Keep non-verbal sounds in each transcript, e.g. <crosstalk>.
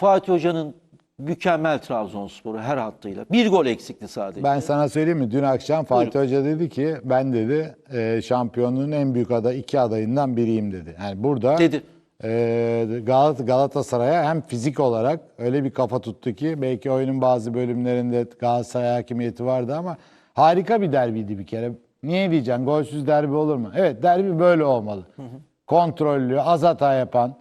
Fatih Hoca'nın mükemmel Trabzonspor'u her hattıyla. Bir gol eksikti sadece. Ben sana söyleyeyim mi? Dün akşam Fatih Hoca dedi ki ben dedi e, şampiyonluğun en büyük aday iki adayından biriyim dedi. Yani burada Dedi. e, Galat Galatasaray'a hem fizik olarak öyle bir kafa tuttu ki belki oyunun bazı bölümlerinde Galatasaray hakimiyeti vardı ama harika bir derbiydi bir kere. Niye diyeceksin? Golsüz derbi olur mu? Evet derbi böyle olmalı. Kontrollü, az hata yapan.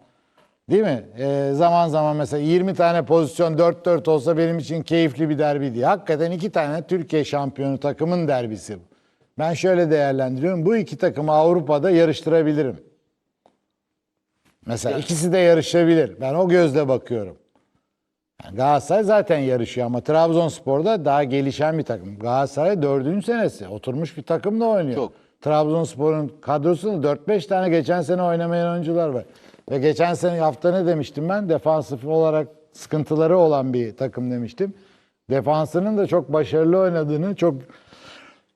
Değil mi? Ee, zaman zaman mesela 20 tane pozisyon 4-4 olsa benim için keyifli bir derbiydi. Hakikaten iki tane Türkiye şampiyonu takımın derbisi bu. Ben şöyle değerlendiriyorum. Bu iki takımı Avrupa'da yarıştırabilirim. Mesela ikisi de yarışabilir. Ben o gözle bakıyorum. Yani Galatasaray zaten yarışıyor ama Trabzonspor'da daha gelişen bir takım. Galatasaray dördüncü senesi. Oturmuş bir takımla oynuyor. Çok. Trabzonspor'un kadrosunda 4-5 tane geçen sene oynamayan oyuncular var. Ve geçen sene hafta ne demiştim ben? Defansif olarak sıkıntıları olan bir takım demiştim. Defansının da çok başarılı oynadığını, çok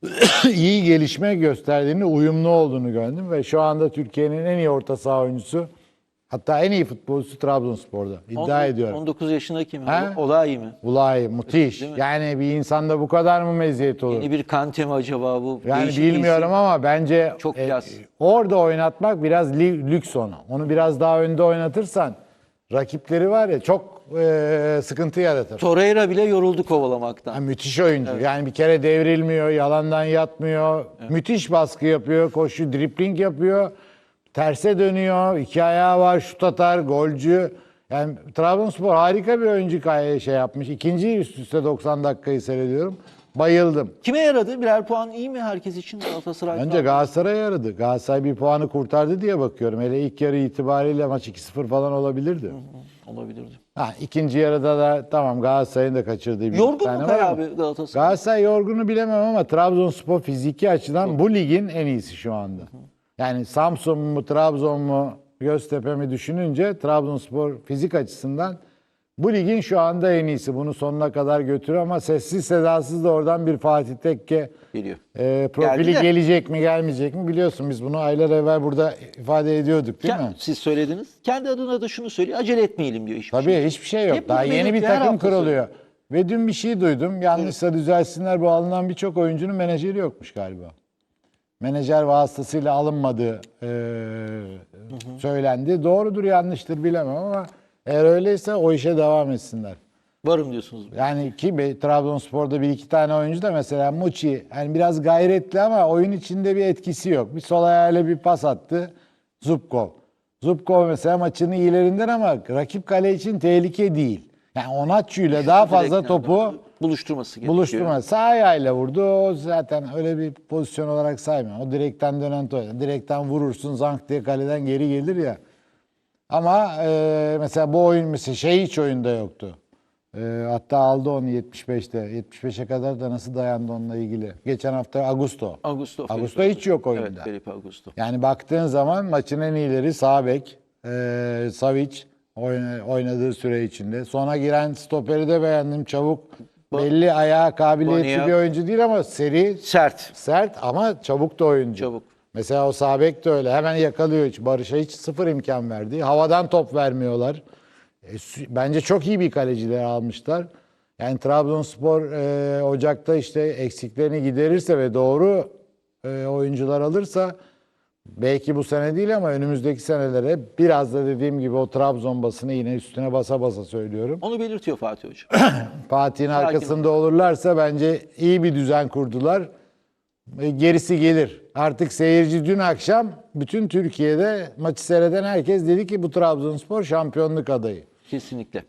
<coughs> iyi gelişme gösterdiğini, uyumlu olduğunu gördüm. Ve şu anda Türkiye'nin en iyi orta saha oyuncusu, hatta en iyi futbolcusu Trabzonspor'da. İddia 19 ediyorum. 19 yaşındaki mi? He? O daha iyi mi? Ulay, müthiş. Yani bir insanda bu kadar mı meziyet olur? Yeni bir Kante mi acaba bu? Yani Değişik bilmiyorum isim. ama bence Çok e, klas. orada oynatmak biraz lü- lüks onu. Onu biraz daha önde oynatırsan rakipleri var ya çok e, sıkıntı yaratır. Torreira bile yoruldu kovalamaktan. Ha, müthiş oyuncu. Yani bir kere devrilmiyor, yalandan yatmıyor. Müthiş baskı yapıyor, koşu, dripling yapıyor. Terse dönüyor, iki ayağı var, şut atar, golcü. Yani Trabzonspor harika bir oyuncu şey yapmış. İkinci üst üste 90 dakikayı seyrediyorum. Bayıldım. Kime yaradı? Birer puan iyi mi herkes için Galatasaray? Önce Galatasaray'a yaradı. Galatasaray bir puanı kurtardı diye bakıyorum. Hele ilk yarı itibariyle maç 2-0 falan olabilirdi. olabilirdi. Ha, ikinci yarıda da tamam Galatasaray'ın da kaçırdığı bir Yorgun tane mu var abi Galatasaray? Galatasaray yorgunu bilemem ama Trabzonspor fiziki açıdan bu ligin en iyisi şu anda. Yani Samsun mu, Trabzon mu, Göztepe mi düşününce Trabzonspor fizik açısından bu ligin şu anda en iyisi. Bunu sonuna kadar götürür ama sessiz sedasız da oradan bir Fatih Tekke Geliyor. e, profili Geldi de. gelecek mi gelmeyecek mi biliyorsun biz bunu aylar evvel burada ifade ediyorduk değil Ke- mi? Siz söylediniz. Kendi adına da şunu söylüyor. Acele etmeyelim diyor hiçbir Tabii şey. hiçbir şey yok. Hep Daha bunu yeni bir takım hafta kuruluyor. Ve dün bir şey duydum. Yanlışsa düzelsinler bu alınan birçok oyuncunun menajeri yokmuş galiba. Menajer vasıtasıyla alınmadığı e, söylendi. Doğrudur yanlıştır bilemem ama eğer öyleyse o işe devam etsinler. Varım diyorsunuz. Yani ki be, Trabzonspor'da bir iki tane oyuncu da mesela Muçi yani biraz gayretli ama oyun içinde bir etkisi yok. Bir sol ayağıyla bir pas attı. Zubkov. Zubkov mesela maçın iyilerinden ama rakip kale için tehlike değil. Yani Onatçı ile daha fazla topu buluşturması gerekiyor. buluşturma. Sağ ayağıyla vurdu. O zaten öyle bir pozisyon olarak saymıyor. O direkten dönen top. Direkten vurursun zank diye kaleden geri gelir ya. Ama e, mesela bu oyun mesela şey hiç oyunda yoktu. E, hatta aldı onu 75'te. 75'e kadar da nasıl dayandı onunla ilgili. Geçen hafta Augusto. Augusto. Augusto Felipe hiç yok oyunda. Evet Felipe Augusto. Yani baktığın zaman maçın en iyileri sağ bek, e, Savic oyna- oynadığı süre içinde. Sonra giren stoperi de beğendim. Çabuk, belli ayağa kabiliyetli Banya- bir oyuncu değil ama seri, Sert. sert ama çabuk da oyuncu. Çabuk. Mesela o sağ bek de öyle. Hemen yakalıyor. Hiç Barış'a hiç sıfır imkan verdi. Havadan top vermiyorlar. E, sü- bence çok iyi bir kaleciler almışlar. Yani Trabzonspor e, Ocak'ta işte eksiklerini giderirse ve doğru e, oyuncular alırsa belki bu sene değil ama önümüzdeki senelere biraz da dediğim gibi o Trabzon basını yine üstüne basa basa söylüyorum. Onu belirtiyor Fatih Hoca. <clears throat> Fatih'in arkasında olurlarsa bence iyi bir düzen kurdular. E, Gerisi gelir. Artık seyirci dün akşam bütün Türkiye'de maçı seyreden herkes dedi ki bu Trabzonspor şampiyonluk adayı. Kesinlikle.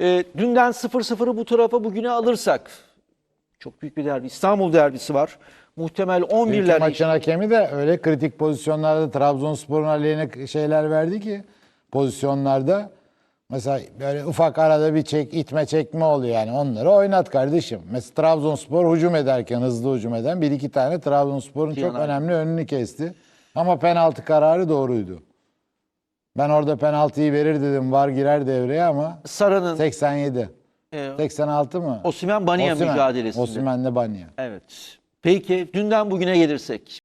Ee, dünden 0-0'ı bu tarafa bugüne alırsak çok büyük bir derbi. İstanbul derbisi var. Muhtemel Dünkü 11'ler maçın hakemi de öyle kritik pozisyonlarda Trabzonspor'un aleyhine şeyler verdi ki pozisyonlarda mesela böyle ufak arada bir çek itme çekme oluyor yani onları oynat kardeşim. Mesela Trabzonspor hücum ederken hızlı hücum eden bir iki tane Trabzonspor'un çok önemli önünü kesti. Ama penaltı kararı doğruydu. Ben orada penaltıyı verir dedim var girer devreye ama Sara'nın 87. e, 86 mı? Osimhen Banya Osimhen. mücadelesinde. Osimhen'le Banya. Evet. Peki dünden bugüne gelirsek.